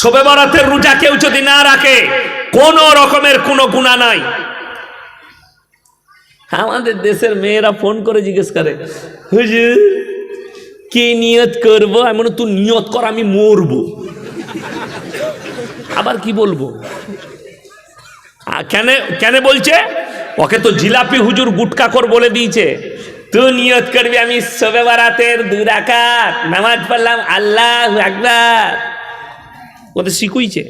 শোবে বরাতের রোজা কেউ যদি না রাখে, কোন রকমের কোনো গুণা নাই। আমাদের দেশের মেয়েরা ফোন করে জিজ্ঞেস করে, হুজুর, কি নিয়ত করব? এমন তুই নিয়ত কর, আমি মরবো। আবার কি বলব? কেন কেন বলছে? ওকে তো জিলাপি হুজুর গুটকা কর বলে দিয়েছে। তুই নিয়ত করবি, আমি সবে বারাতের দুরাকাত নামাজ পড়লাম, আল্লাহ আকবার। ওদের শিখুইছে।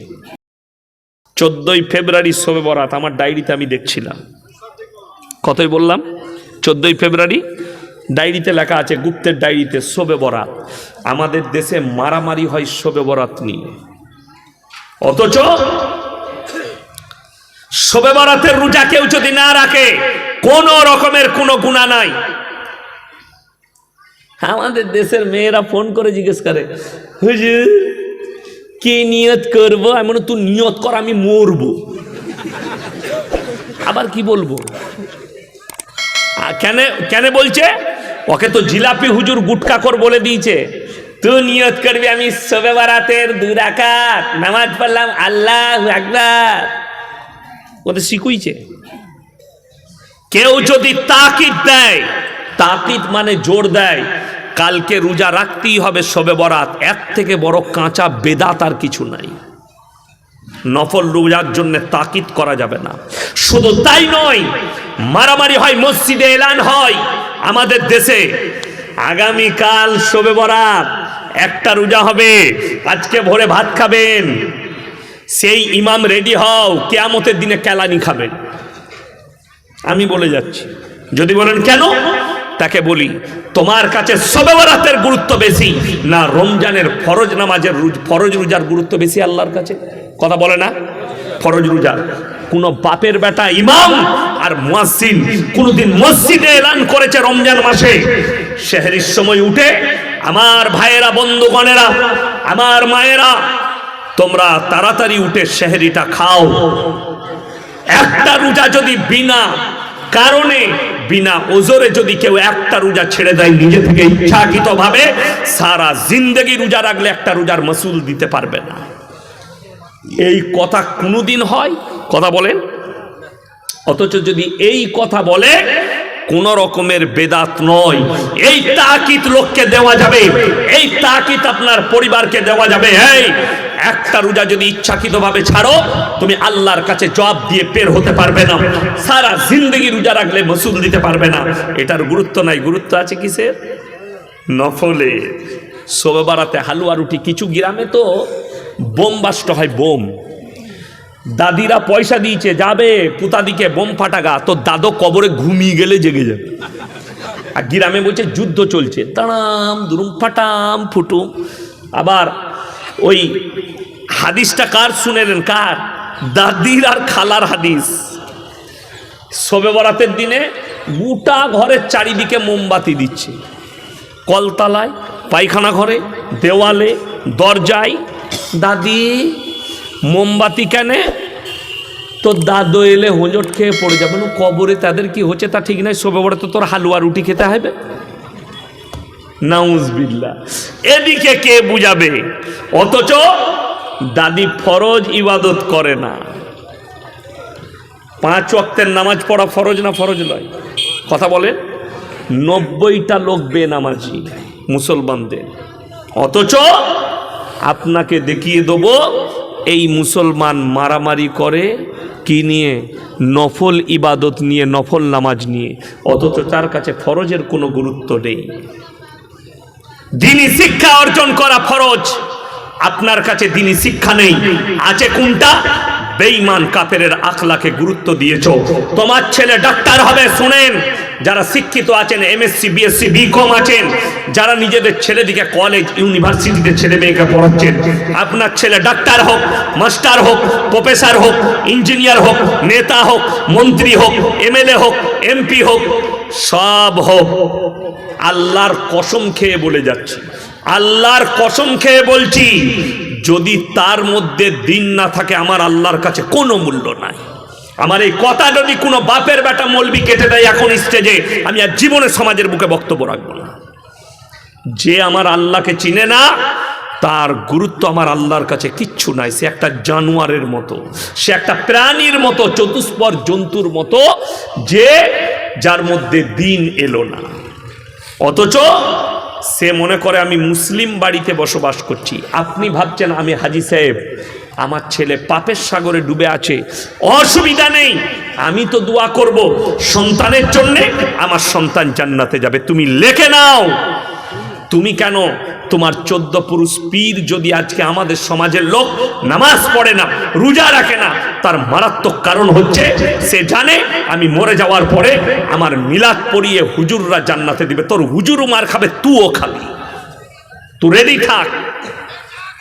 চোদ্দই ফেব্রুয়ারি শোবে বরাত, আমার ডায়েরিতে আমি দেখছিলাম। কতই বললাম? চোদ্দই ফেব্রুয়ারি, ডায়েরিতে লেখা আছে, গুপ্তের ডায়েরিতে শোবে বরাত। আমাদের দেশে মারামারি হয় শোবে বরাত নিয়ে। অথচ শোবে বরাতের রোজা কেউ যদি না রাখে, কোন রকমের কোনো গুণা নাই। আমাদের দেশের মেয়েরা ফোন করে জিজ্ঞেস করে, হুজুর কি নিয়ত করব? এমন তুই নিয়ত কর, আমি মরবো। আবার কি বলব? কেন কেন বলছে? ওকে তো জিলাপি হুজুর গুটকা কর বলে দিয়েছে। তুই নিয়ত করবি, আমি সবে বারাতের দুরাকাত নামাজ পড়লাম, আল্লাহ আকবার। ওদের শিখুইছে। কেউ যদি তাকিদ দেয়, তাকিদ মানে জোর দেয়। কালকে রোজা রাখতেই হবে সবে বরাত। এর থেকে বড় কাঁচা বেদাত আর কিছু নাই। নফল রোজার জন্য তাকিদ করা যাবে না। শুধু তাই নয়, মারামারি হয়, মসজিদে এলান হয়। আমাদের দেশে আগামীকাল শোবে বরাত। একটা রোজা হবে, আজকে ভোরে ভাত খাবেন। সেই ইমাম রেডি হও, কেয়ামতের দিনে কেলানি খাবেন। আমি বলে যাচ্ছি। যদি বলেন কেন? তাকে বলি, তোমার কাছে সবে বরাতের গুরুত্ব বেশি না রমজানের ফরজ নামাজের ফরজ রোজার গুরুত্ব বেশি আল্লাহর কাছে? কথা বলে না। ফরজ রোজার কোন বাপের বেটা ইমাম আর মুয়াজ্জিন কোনদিন মসজিদে এলান করেছে রমজান মাসে। শেহরির সময় উঠে, আমার ভাইয়েরা, বন্ধুগণেরা, আমার মায়েরা, তোমরা তাড়াতাড়ি উঠে শেহরিটা খাও। একটা রোজা যদি বিনা কারণে বিনা ওজোরে যদি কেউ একটা রোজা ছেড়ে দেয় নিজে থেকে ইচ্ছাকৃত ভাবে সারা জিন্দগি রোজা রাখলে একটা রোজার মাসুল দিতে পারবে না। এই কথা কোনোদিন হয়? কথা বলেন। অথচ যদি এই কথা বলে, কোন রকমের বেদাত নয়। এই তাকিত লোককে দেওয়া যাবে, এই তাকিত আপনার পরিবারকে দেওয়া যাবে, এই একটা রোজা যদি ইচ্ছাকৃত ভাবে ছাড়ো, তুমি আল্লাহর কাছে জবাব দিয়ে পের হতে পারবে না। সারা জিন্দগি রোজা রাখলে মসুল দিতে পারবে না। এটার গুরুত্ব নাই। গুরুত্ব আছে কিসের? নফলে। শোবে বারাতে হালুয়া, রুটি, কিছু গ্রামে তো বোম বাস্ট হয়, বোম। দাদিরা পয়সা দিয়েছে, যাবে পুতাদিকে বোম ফাটাগা। তো দাদো কবরে ঘুমিয়ে গেলে জেগে যাবে। আর গ্রামে বলছে, যুদ্ধ চলছে। তাড়াম দুরুম, ফাটাম, ফুটুম। আবার ওই হাদিসটা কার শুনেলেন? কার? দাদির আর খালার হাদিস। শবে বরাতের দিনে গোটা ঘরের চারিদিকে মোমবাতি দিচ্ছে। কলতলায়, পায়খানা ঘরে, দেওয়ালে, দরজায়, দাদি, মোমবাতি কেনে? তো দাদু এলে হোঁজট খেয়ে পড়ে যাবে। কবরে তাদের কি হচ্ছে তা ঠিক নাই। সবে বড় তো তোর হালুয়া রুটি খেতে হবে? নাউজবিল্লা এদিকে কে বুঝাবে? অথচ দাদি ফরজ ইবাদত করে না। পাঁচ ওয়াক্তের নামাজ পড়া ফরজ না ফরজ নয়? কথা বলেন। নব্বইটা লোক বে বেনামাজি, মুসলমানদের। অথচ আপনাকে দেখিয়ে দেব, এই মুসলমান মারামারি করে, কি নিয়ে? নফল ইবাদত নিয়ে, নফল নামাজ নিয়ে। অথচ তার কাছে ফরজের কোনো গুরুত্ব নেই। দিনী শিক্ষা অর্জন করা ফরজ। আপনার কাছে দিনী শিক্ষা নেই। আছে কোনটা? বেঈমান কাফেরের আখলাকে গুরুত্ব দিয়েছ। তোমার ছেলে ডাক্তার হবে, শুনেন। যারা শিক্ষিত আছেন, এমএসসি, বিএসসি, বিকম আছেন, যারা নিজেদের ছেলেদিকে কলেজ ইউনিভার্সিটিতে ছেলে মেয়েকে পড়াচ্ছেন, আপনার ছেলে ডাক্তার হোক, মাস্টার হোক প্রফেসর হোক ইঞ্জিনিয়ার হোক, নেতা হোক, মন্ত্রী হোক, এমএলএ হোক, এমপি হোক সব হোক। আল্লাহর কসম খেয়ে বলে যাচ্ছি। আল্লাহর কসম খেয়ে বলছি, যদি তার মধ্যে দিন না থাকে, আমার আল্লাহর কাছে কোনো মূল্য নাই। আমার এই কথা যদি কোনো বাপের বেটা মলবি কেটে দেয় এখন স্টেজে, আমি আর জীবনে সমাজের বুকে বক্তব্য রাখব না। যে আমার আল্লাহকে চিনে না, তার গুরুত্ব আমার আল্লাহর কাছে কিচ্ছু নাই। সে একটা জানোয়ারের মতো, সে একটা প্রাণীর মতো, চতুষ্পর জন্তুর মতো, যে যার মধ্যে দিন এলো না। অথচ সে মনে করে, আমি মুসলিম বাড়িতে বসবাস করছি। আপনি ভাবছেন, আমি হাজি সাহেব, আমার ছেলে পাপের সাগরে ডুবে আছে। অসুবিধা নেই, আমি তো দোয়া করব। সন্তানের জন্যে আমার সন্তান জান্নাতে যাবে। তুমি লেখে নাও। তুমি কেন তোমার চোদ্দ পুরুষ পীর যদি আজকে আমাদের সমাজের লোক নামাজ পড়ে না, রোজা রাখে না, তার মারাত্মক কারণ হচ্ছে সে জানে আমি মরে যাওয়ার পরে আমার মিলাদ পড়িয়ে হুজুররা জান্নাতে দিবে। তোর হুজুরও মার খাবে তুও খাবি। তুই রেডি থাক।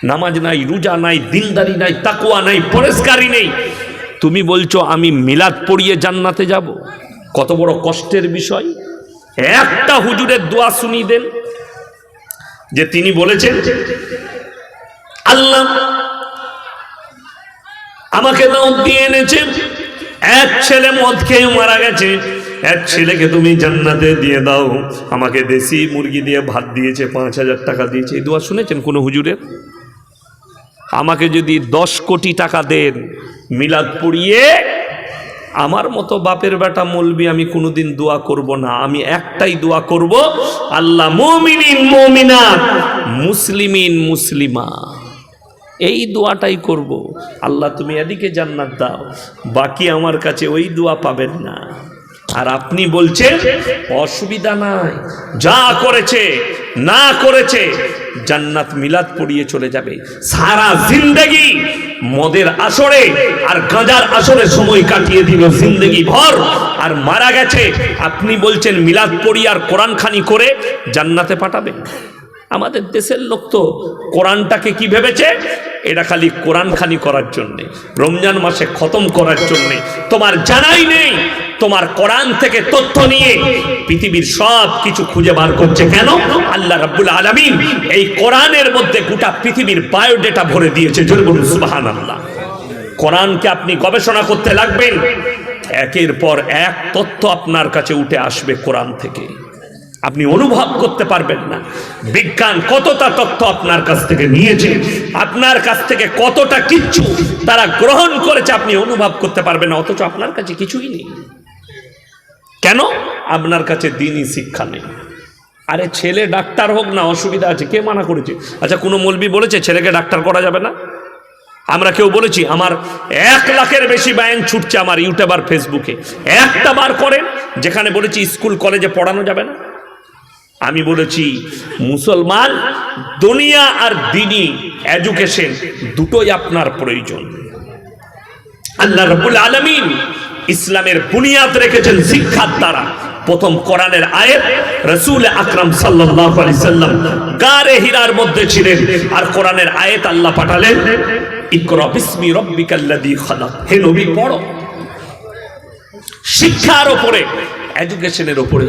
নামাজ নাই, রোজা নাই, দিনদারি নাই তাকুয়া নাই, পরেশকারী নেই। তুমি বলছো আমি মিলাদ পড়িয়ে জান্নাতে যাব? কত বড় কষ্টের বিষয়। একটা হুজুরের দোয়া শুনিয়ে দেন। যে তিনি বলেছেন, আল্লাহ আমাকে দাও দিয়ে এনেছে এক ছেলে মদ খেয়ে মারা গেছে, এক ছেলেকে তুমি জান্নাতে দিয়ে দাও। আমাকে দেশি মুরগি দিয়ে ভাত দিয়েছে, পাঁচ হাজার টাকা দিয়েছে। এই দোয়া শুনেছেন কোনো হুজুরের? আমাকে যদি দশ কোটি টাকা দেন, মিলাদ পড়িয়ে আমার মতো বাপের বেটা মলবি, আমি কোনোদিন দোয়া করব না। আমি একটাই দোয়া করব, আল্লাহ মুমিনিন, মুমিনাত, মুসলিমিন, মুসলিমা। এই দোয়াটাই করব। আল্লাহ, তুমি এদিকে জান্নাত দাও। বাকি আমার কাছে ওই দোয়া পাবেন না। আর আপনি বলছেন, অসুবিধা নাই। যা করেছে, না করেছে, জান্নাত মিলাদ পড়িয়ে চলে যাবে। সারা জিন্দেগি মদের আসরে আর গাঁজার আসরে সময় কাটিয়ে দিল জিন্দগি ভর। আর মারা গেছে, আপনি বলছেন মিলাদ পড়ি আর কোরআন খানি করে জান্নাতে পাঠাবেন আমাদের দেশের লোক তো কোরআনটাকে কি ভেবেছে? এটা খালি কোরআন খানি করার জন্যে, রমজান মাসে খতম করার জন্যে। তোমার জানাই নেই তোমার কোরআন থেকে তথ্য নিয়ে পৃথিবীর সব কিছু খুঁজে বার করছে কেন? আল্লাহ রাব্বুল আলামিন এই কোরআনের মধ্যে গোটা পৃথিবীর বায়োডেটা ভরে দিয়েছে। জোরে বলুন, সুবহানাল্লাহ। কোরআনকে আপনি গবেষণা করতে লাগবেন, একের পর এক তথ্য আপনার কাছে উঠে আসবে কোরআন থেকে। আপনি অনুভব করতে পারবেন না। বিজ্ঞান কতটা তথ্য আপনার কাছ থেকে নিয়েছে, আপনার কাছ থেকে কতটা কিচ্ছু তারা গ্রহণ করেছে, আপনি অনুভব করতে পারবেন না, অথচ আপনার কাছে কিছুই নেই। কেন? আপনার কাছে দিনই শিক্ষা নেই। আরে ছেলে ডাক্তার হোক না, অসুবিধা আছে, কে মানা করেছে? আচ্ছা কোনো মলবি বলেছে ছেলেকে ডাক্তার করা যাবে না? আমরা কেউ বলেছি, আমার এক লাখের বেশি ব্যায়াম ছুটছে আমার ইউটিউব আর ফেসবুকে। একটা বার করেন, যেখানে বলেছি স্কুল, কলেজে পড়ানো যাবে না। আমি বলেছি, মুসলমান দুনিয়া আর দিনই এডুকেশন দুটোই আপনার প্রয়োজন। আল্লাহ রবুল আলমিন ইসলামের বুনিয়াদ রেখেছেন শিক্ষার দ্বারা। প্রথম কোরআনের আয়াত, রসুল আকরাম সাল্লাম গারে হীরার মধ্যে ছিলেন। আর কোরআনের আয়েত আল্লাহ পাঠালেন, ইকরা বিসমি রব্বিকাল্লাযী খালাক। হে নবী, পড়ো। শিক্ষার ওপরে এডুকেশনের ওপরে।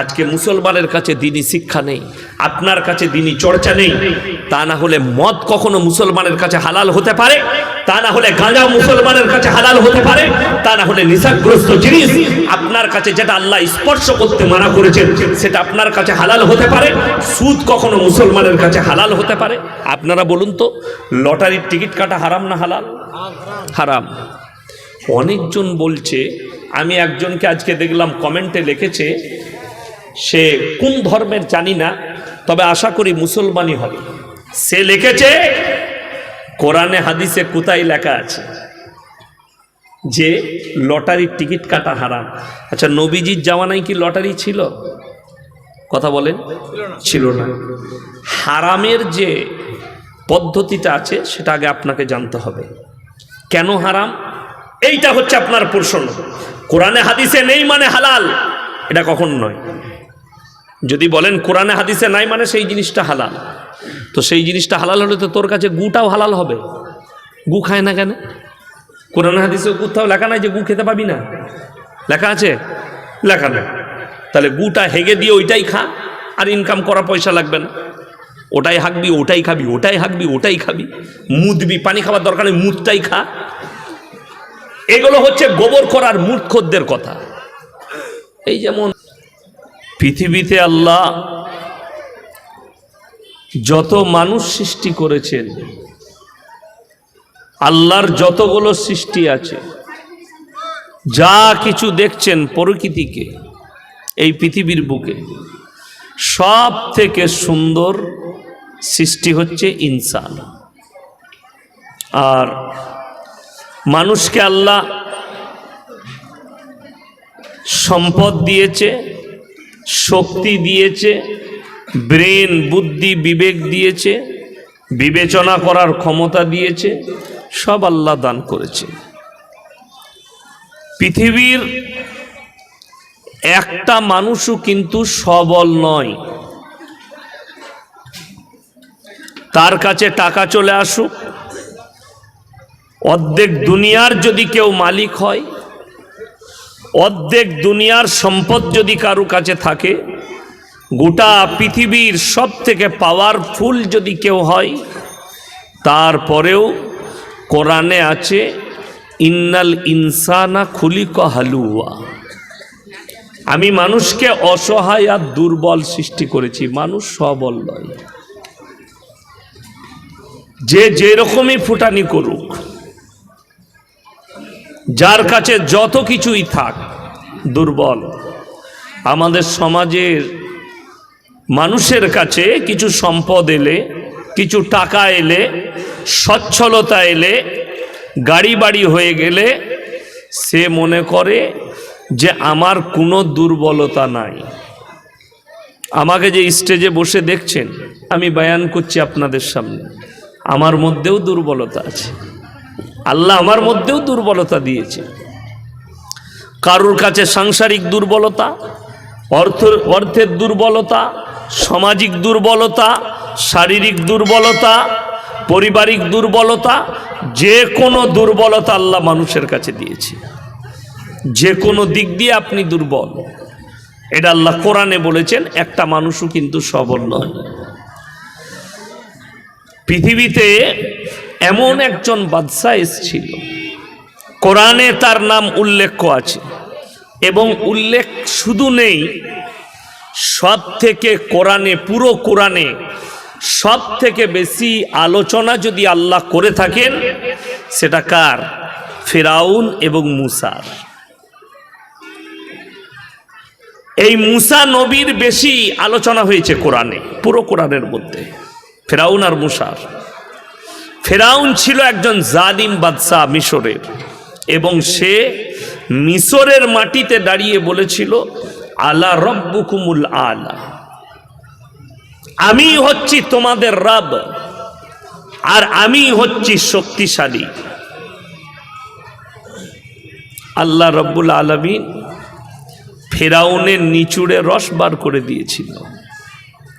আজকে মুসলমানের কাছে দিনই শিক্ষা নেই, আপনার কাছে দিনই চর্চা নেই। তা না হলে মদ কখনো মুসলমানের কাছে হালাল হতে পারে? তা না হলে গাঁজা মুসলমানের কাছে হালাল হতে পারে? তা না হলে নিশাগ্রস্ত জিনিস আপনার কাছে যেটা আল্লাহ স্পর্শ করতে মানা করেছেন, সেটা আপনার কাছে হালাল হতে পারে? সুদ কখনো মুসলমানের কাছে হালাল হতে পারে? আপনারা বলুন তো, লটারির টিকিট কাটা হারাম না হালাল? হারাম। অনেকজন বলছে আমি একজনকে আজকে দেখলাম কমেন্টে লিখেছে, সে কোন ধর্মের জানি না, তবে আশা করি মুসলমানই হবে। সে লিখেছে, কোরআনে, হাদিসে কোথায় লেখা আছে যে লটারির টিকিট কাটা হারাম? আচ্ছা নবীজির জামানায় কি লটারি ছিল? কথা বলেন। ছিল না। হারামের যে পদ্ধতিটা আছে, সেটা আগে আপনাকে জানতে হবে। কেন হারাম? এইটা হচ্ছে আপনার প্রশ্ন। কোরআনে, হাদিসে নেই মানে হালাল? এটা কখন নয়। যদি বলেন কোরআনে, হাদিসে নাই মানে সেই জিনিসটা হালাল। তো সেই জিনিসটা হালাল হলে তো তোর কাছে গুটাও হালাল হবে। গু খায় না কেন? কোরআনে হাদিসে কোথাও লেখা নাই যে গু খেতে পাবি না। লেখা আছে? লেখা নেই। তাহলে গুটা হেগে দিয়ে ওইটাই খা, আর ইনকাম করা পয়সা লাগবে না। ওটাই হাঁকবি ওটাই খাবি, ওটাই হাঁকবি ওটাই খাবি। মুদবি, পানি খাবার দরকার নেই, মুদটাই খা। এগুলো হচ্ছে গোবর করার মূর্খদের কথা। এই যেমন পৃথিবীতে আল্লাহ যত মানুষ সৃষ্টি করেছেন, আল্লাহর যতগুলো সৃষ্টি আছে, যা কিছু দেখছেন প্রকৃতিকে, এই পৃথিবীর বুকে সব থেকে সুন্দর সৃষ্টি হচ্ছে ইনসান। আর মানুষকে আল্লাহ সম্পদ দিয়েছে, শক্তি দিয়েছে, ব্রেন, বুদ্ধি, বিবেক দিয়েছে, বিবেচনা করার ক্ষমতা দিয়েছে, সব আল্লাহ দান করেছে। পৃথিবীর একটা মানুষও কিন্তু সবল নয়। তার কাছে টাকা চলে আসুক অর্ধেক দুনিয়ার যদি কেউ মালিক হয়, অর্ধেক দুনিয়ার সম্পদ যদি কারও কাছে থাকে, গোটা পৃথিবীর সব থেকে পাওয়ারফুল যদি কেউ হয়, তারপরেও কোরআনে আছে, ইন্নাল ইনসানা খুলিক হালুয়া। আমি মানুষকে অসহায় আর দুর্বল সৃষ্টি করেছি, মানুষ সবল নয়। যে যেরকমই ফুটানি করুক যার কাছে যত কিছুই থাক, দুর্বল। আমাদের সমাজের মানুষের কাছে কিছু সম্পদ এলে, কিছু টাকা এলে, সচ্ছলতা এলে গাড়ি বাড়ি হয়ে গেলে, সে মনে করে যে আমার কোনো দুর্বলতা নাই। আমাকে যে স্টেজে বসে দেখছেন, আমি বয়ান করছি আপনাদের সামনে। আমার মধ্যেও দুর্বলতা আছে। আল্লাহ আমার মধ্যেও দুর্বলতা দিয়েছে। কারুর কাছে সাংসারিক দুর্বলতা, অর্থ, অর্থের দুর্বলতা, সামাজিক দুর্বলতা, শারীরিক দুর্বলতা, পারিবারিক দুর্বলতা, যে কোনো দুর্বলতা আল্লাহ মানুষের কাছে দিয়েছে। যে কোনো দিক দিয়ে আপনি দুর্বল। এটা আল্লাহ কোরআনে বলেছেন, একটা মানুষও কিন্তু সবল নয়। পৃথিবীতে এমন একজন বাদশাহ এসেছিল। কোরআনে তার নাম উল্লেখ আছে এবং উল্লেখ শুধু নেই সব থেকে কোরআনে, পুরো কোরআনে সব থেকে বেশি আলোচনা যদি আল্লাহ করে থাকেন, সেটা কার? ফেরাউন এবং মুসার। এই মুসা নবীর বেশি আলোচনা হয়েছে কোরআনে, পুরো কোরআনের মধ্যে। ফেরাউন আর মুসার ফেরাউন ছিল একজন জালিম বাদশাহ মিশরের, এবং সে মিশরের মাটিতে দাঁড়িয়ে বলেছিল, আলা রব্বুকুমুল আলা। আমি হচ্ছি তোমাদের রব, আর আমি হচ্ছি শক্তিশালী। আল্লাহ রব্বুল আলমিন ফেরাউনের নিচুড়ে রস বার করে দিয়েছিল।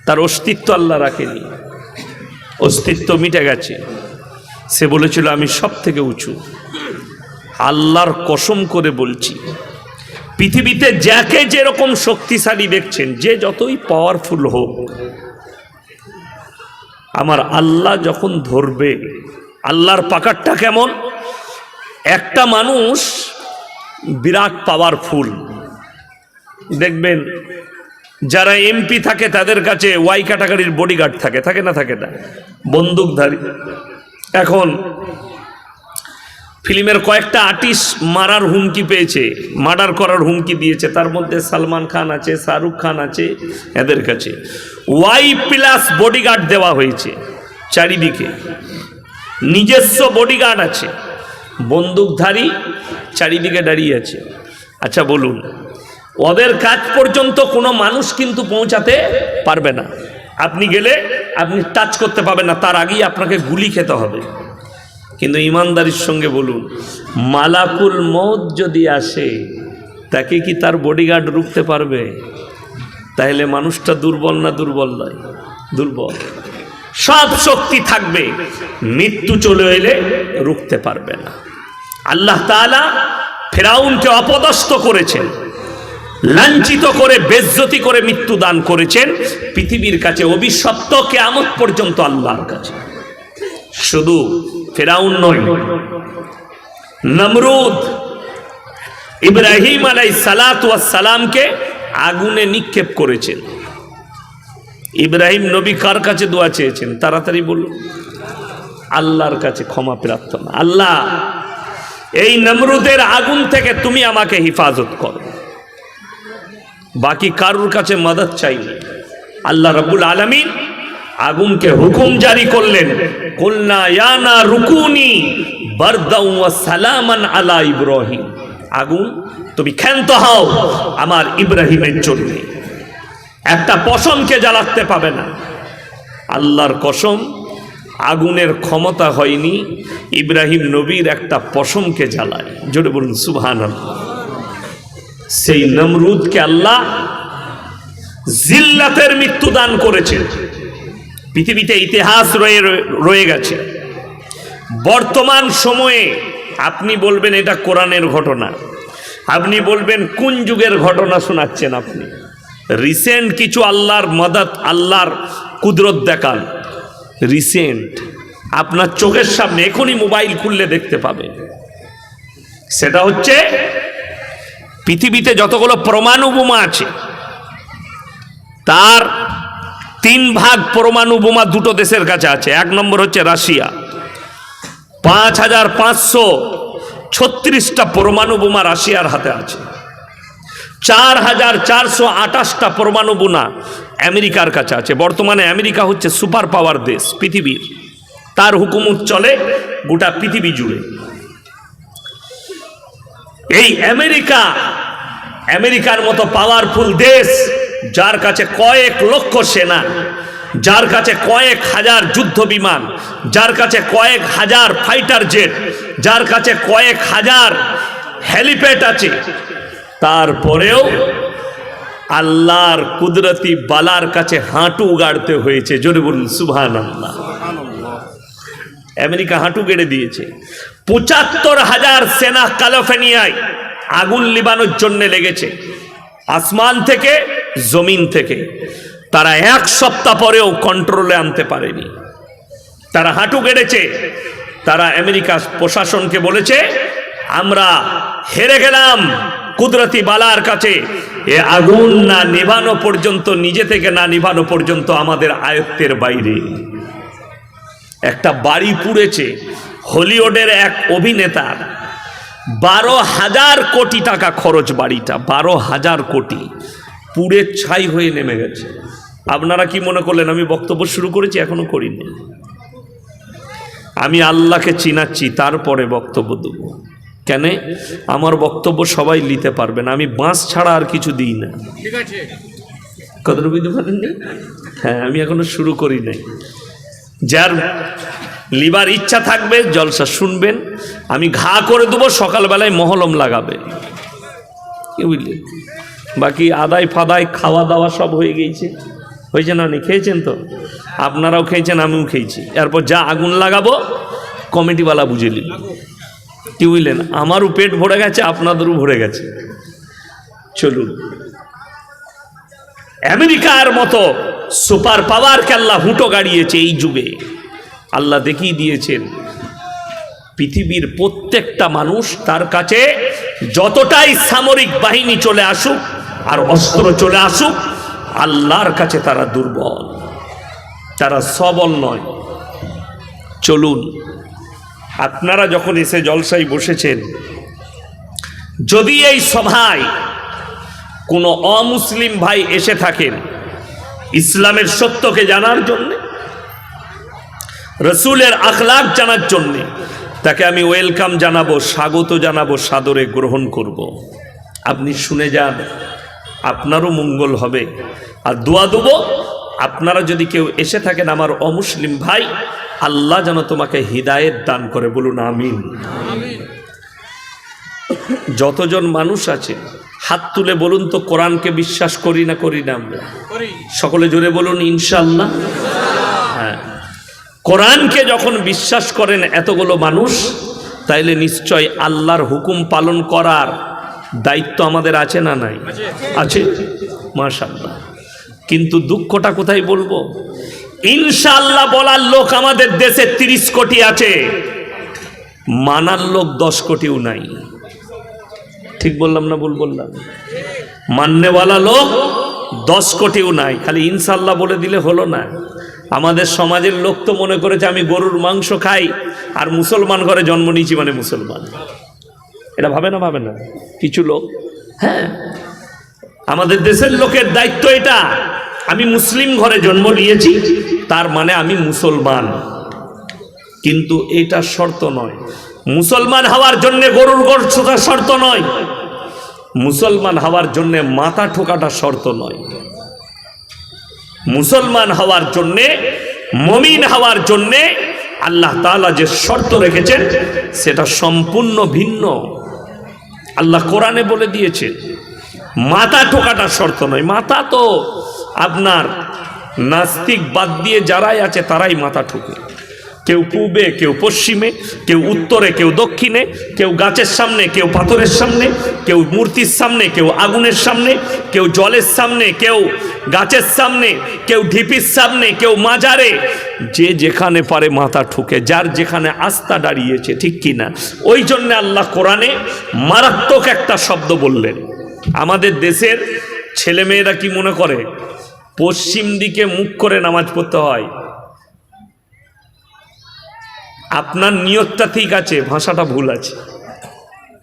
তার অস্তিত্ব আল্লাহ রাখেনি। অস্তিত্ব মিটে গেছে। সে বলেছিল, আমি সব থেকে উঁচু। আল্লাহর কসম করে বলছি, পৃথিবীতে যাকে যেরকম শক্তিশালী দেখছেন, যে যতই পাওয়ারফুল হোক, আমার আল্লাহ যখন ধরবে, আল্লাহর পাকারটা কেমন? একটা মানুষ বিরাট পাওয়ারফুল দেখবেন যারা এমপি থাকে তাদের কাছে ওয়াই ক্যাটাগরির বডিগার্ড থাকে থাকে না থাকে না? বন্দুকধারী। এখন ফিল্মের কয়েকটা আর্টিস্ট মারার হুমকি পেয়েছে মার্ডার করার হুমকি দিয়েছে, তার মধ্যে সালমান খান আছে, শাহরুখ খান আছে, এদের কাছে। ওয়াই প্লাস বডিগার্ড দেওয়া হয়েছে চারিদিকে। নিজস্ব বডিগার্ড আছে, বন্দুকধারী চারিদিকে দাঁড়িয়ে আছে। আচ্ছা বলুন। ওদের কাজ পর্যন্ত কোনো মানুষ কিন্তু পৌঁছাতে পারবে না। আপনি গেলে আপনি টাচ করতে পারবেন না, তার আগেই আপনাকে গুলি খেতে হবে। কিন্তু ইমানদারির সঙ্গে বলুন, মালাকুল মত যদি আসে, তাকে কি তার বডিগার্ড রুখতে পারবে? তাহলে মানুষটা দুর্বল না দুর্বল নয়? দুর্বল। সব শক্তি থাকবে, মৃত্যু চলে এলে রুখতে পারবে না। আল্লাহ তাআলা ফেরাউনকে অপদস্থ করেছেন। লাঞ্ছিত করে, বেজ্জতি করে মৃত্যু দান করেছেন পৃথিবীর কাছে অভিশপ্ত কেয়ামত পর্যন্ত আল্লাহর কাছে। শুধু ফেরাউন নয়, নমরুদ ইব্রাহিম আলাই সালাত সালামকে আগুনে নিক্ষেপ করেছেন। ইব্রাহিম নবী কার কাছে দোয়া চেয়েছেন? তাড়াতাড়ি বলুন। আল্লাহর কাছে ক্ষমা প্রার্থনা। আল্লাহ, এই নমরুদের আগুন থেকে তুমি আমাকে হেফাজত করো। বাকি কারুর কাছে মদত চাইনি। আল্লাহ রব্বুল আলমিন আগুনকে হুকুম জারি করলেন কন্যা ইয়ানা রুকুনি সালামান আলা ইব্রাহিম। আগুন, তুমি ক্ষান্ত হও আমার ইব্রাহিমের জন্য। একটা পশমকে জ্বালাতে পাবে না। আল্লাহর কসম, আগুনের ক্ষমতা হয়নি, ইব্রাহিম নবীর একটা পশমকে জ্বালায়। জোরে বলুন সুবহান সেই নমরুদকে আল্লাহ জিল্লাতের মৃত্যু দান করেছেন পৃথিবীতে ইতিহাস রয়ে রয়ে গেছে। বর্তমান সময়ে আপনি বলবেন এটা কোরআনের ঘটনা। আপনি বলবেন কোন যুগের ঘটনা শোনাচ্ছেন আপনি? রিসেন্ট কিছু আল্লাহর মদত, আল্লাহর কুদরত দেখান। রিসেন্ট। আপনার চোখের সামনে এখনই মোবাইল খুললে দেখতে পাবে। সেটা হচ্ছে পৃথিবীতে যতগুলো পরমাণু বোমা আছে, তার তিন ভাগ পরমাণু বোমা দুটো দেশের কাছে আছে। এক নম্বর হচ্ছে রাশিয়া। পাঁচ হাজার পাঁচশো ছত্রিশটা পরমাণু বোমা রাশিয়ার হাতে আছে। চার হাজার চারশো আঠাশটা পরমাণু বোমা আমেরিকার কাছে আছে। বর্তমানে আমেরিকা হচ্ছে সুপার পাওয়ার দেশ পৃথিবীর। তার হুকুমত চলে গোটা পৃথিবী জুড়ে। এই আমেরিকা, আমেরিকার মতো পাওয়ারফুল দেশ, যার কাছে কয়েক লক্ষ সেনা, যার কাছে কয়েক হাজার যুদ্ধ বিমান, যার কাছে কয়েক হাজার ফাইটার জেট যার কাছে কয়েক হাজার হেলিপ্যাড আছে। তারপরেও আল্লাহর কুদরতি বালার কাছে হাঁটু গাড়তে হয়েছে। জোরে বলুন আল্লাহ আমেরিকা হাঁটু গেড়ে দিয়েছে। পঁচাত্তর হাজার সেনা ক্যালিফোর্নিয়ায় আগুন লিবানোর জন্য লেগেছে। আসমান থেকে, জমিন থেকে। তারা এক সপ্তাহ পরেও কন্ট্রোলে আনতে পারেনি। তারা হাঁটু গেড়েছে। তারা আমেরিকা প্রশাসনকে বলেছে, আমরা হেরে গেলাম কুদরতি বালার কাছে। এ আগুন না নিভানো পর্যন্ত, নিজে থেকে না নিভানো পর্যন্ত আমাদের আয়ত্তের বাইরে। একটা বাড়ি পুড়েছে হলিউডের এক অভিনেতার। বারো হাজার কোটি টাকা খরচ বাড়িটা বারো হাজার কোটি। পুড়ে ছাই হয়ে নেমে গেছে। আপনারা কি মনে করলেন আমি বক্তব্য শুরু করেছি এখনও করিনি? আমি আল্লাহকে চিনাচ্ছি তারপরে বক্তব্য দেব। কেন? আমার বক্তব্য সবাই নিতে পারবেন আমি বাঁশ ছাড়া আর কিছু দিই না। ঠিক আছে। কত বুঝতে পারেননি হ্যাঁ আমি এখনও শুরু করি নাই। যার লিবার ইচ্ছা থাকবে, জলসা শুনবেন, আমি ঘা করে দেবো, সকালবেলায় মহলম লাগাবে। কি বুঝলি? বাকি আদায় ফাদায় খাওয়া দাওয়া সব হয়ে গিয়েছে। হয়েছে না খেয়েছেন তো? আপনারাও খেয়েছেন, আমিও খেয়েছি। এরপর যা আগুন লাগাবো, কমিটিওয়ালা বুঝে নিল। কি বুঝলেন? আমারও পেট ভরে গেছে, আপনাদেরও ভরে গেছে। চলুন। আমেরিকার মতো সুপার পাওয়ারকে আল্লাহ হুটো গাড়িয়েছে এই যুগে। আল্লাহ দেখিয়ে দিয়েছেন, পৃথিবীর প্রত্যেকটা মানুষ তার কাছে যতটাই সামরিক বাহিনী চলে আসুক আর অস্ত্র চলে আসুক, আল্লাহর কাছে তারা দুর্বল। তারা সবল নয়। চলুন, আপনারা যখন এসে জলসায় বসেছেন, যদি এই সভায় কোনো অমুসলিম ভাই এসে থাকেন ইসলামের সত্যকে জানার জন্যে, রসুলের আখলাক জানার জন্যে, তাকে আমি ওয়েলকাম জানাব, স্বাগত জানাব, সাদরে গ্রহণ করব। আপনি শুনে যান, আপনারও মঙ্গল হবে আর দোয়া দেবো, আপনারা যদি কেউ এসে থাকেন আমার অমুসলিম ভাই, আল্লাহ যেন তোমাকে হৃদায়ত দান করে, বলুন আমিন যতজন মানুষ আছে হাত তুলে বলুন তো, কোরআনকে বিশ্বাস করি না করি না আমরা? সকলে জোরে বলুন ইনশাল্লাহ হ্যাঁ। কোরআনকে যখন বিশ্বাস করেন এতগুলো মানুষ, তাইলে নিশ্চয় আল্লাহর হুকুম পালন করার দায়িত্ব আমাদের আছে না নাই? আছে। মাশাল্লাহ কিন্তু দুঃখটা কোথায় বলব? ইনশাল্লাহ বলার লোক আমাদের দেশে তিরিশ কোটি আছে। মানার লোক দশ কোটিও নাই। ঠিক বললাম না ভুল বললাম? মাননেওয়ালা লোক দশ কোটিও নাই, খালি ইনশাল্লাহ বলে দিলে হলো না। আমাদের সমাজের লোক তো মনে করেছে আমি গরুর মাংস খাই, আর মুসলমান ঘরে জন্ম নিয়েছি মানে মুসলমান। এটা ভাবে না ভাবে না? কিছু লোক? হ্যাঁ। আমাদের দেশের লোকের দায়িত্ব এটা। আমি মুসলিম ঘরে জন্ম নিয়েছি, তার মানে আমি মুসলমান। কিন্তু এটা শর্ত নয়। মুসলমান হওয়ার জন্য গরুর গোষ্ঠটা শর্ত নয়। মুসলমান হওয়ার জন্য মাথা ঠোকাটা শর্ত নয়। মুসলমান হওয়ার জন্যে, মমিন হওয়ার জন্যে আল্লাহ তালা যে শর্ত রেখেছেন, সেটা সম্পূর্ণ ভিন্ন। আল্লাহ কোরআনে বলে দিয়েছে মাথা ঠোকাটা শর্ত নয়। মাথা তো আপনার নাস্তিক বাদ দিয়ে যারাই আছে তারাই মাথা ঠুকে। কেউ পূবে, কেউ পশ্চিমে, কেউ উত্তরে, কেউ দক্ষিণে, কেউ গাছের সামনে, কেউ পাথরের সামনে, কেউ মূর্তির সামনে, কেউ আগুনের সামনে, কেউ জলের সামনে, কেউ গাছের সামনে, কেউ ঢিপির সামনে, কেউ মাজারে। যে যেখানে পারে মাথা ঠুকে, যার যেখানে আস্থা দাঁড়িয়েছে, ঠিক কি না? ওই জন্য আল্লাহ কোরআনে মারাত্মক একটা শব্দ বললেন। আমাদের দেশের ছেলেমেয়েরা কি মনে করে? পশ্চিম দিকে মুখ করে নামাজ পড়তে হয়। আপনার নিয়তটা ঠিক আছে, ভাষাটা ভুল আছে।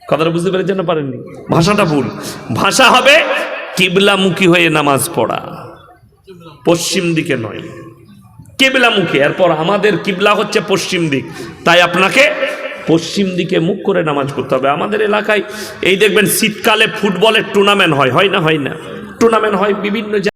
কথাটা বুঝতে পেরেছেন না পারেননি? ভাষাটা ভুল। ভাষা হবে কিবলামুখী হয়ে নামাজ পড়া। পশ্চিম দিকে নয়। কেবলামুখী, এরপর আমাদের কিবলা হচ্ছে পশ্চিম দিক। তাই আপনাকে পশ্চিম দিকে মুখ করে নামাজ পড়তে হবে। আমাদের এলাকায় এই দেখবেন শীতকালে ফুটবলের টুর্নামেন্ট হয় হয় না হয় না। টুর্নামেন্ট হয় বিভিন্ন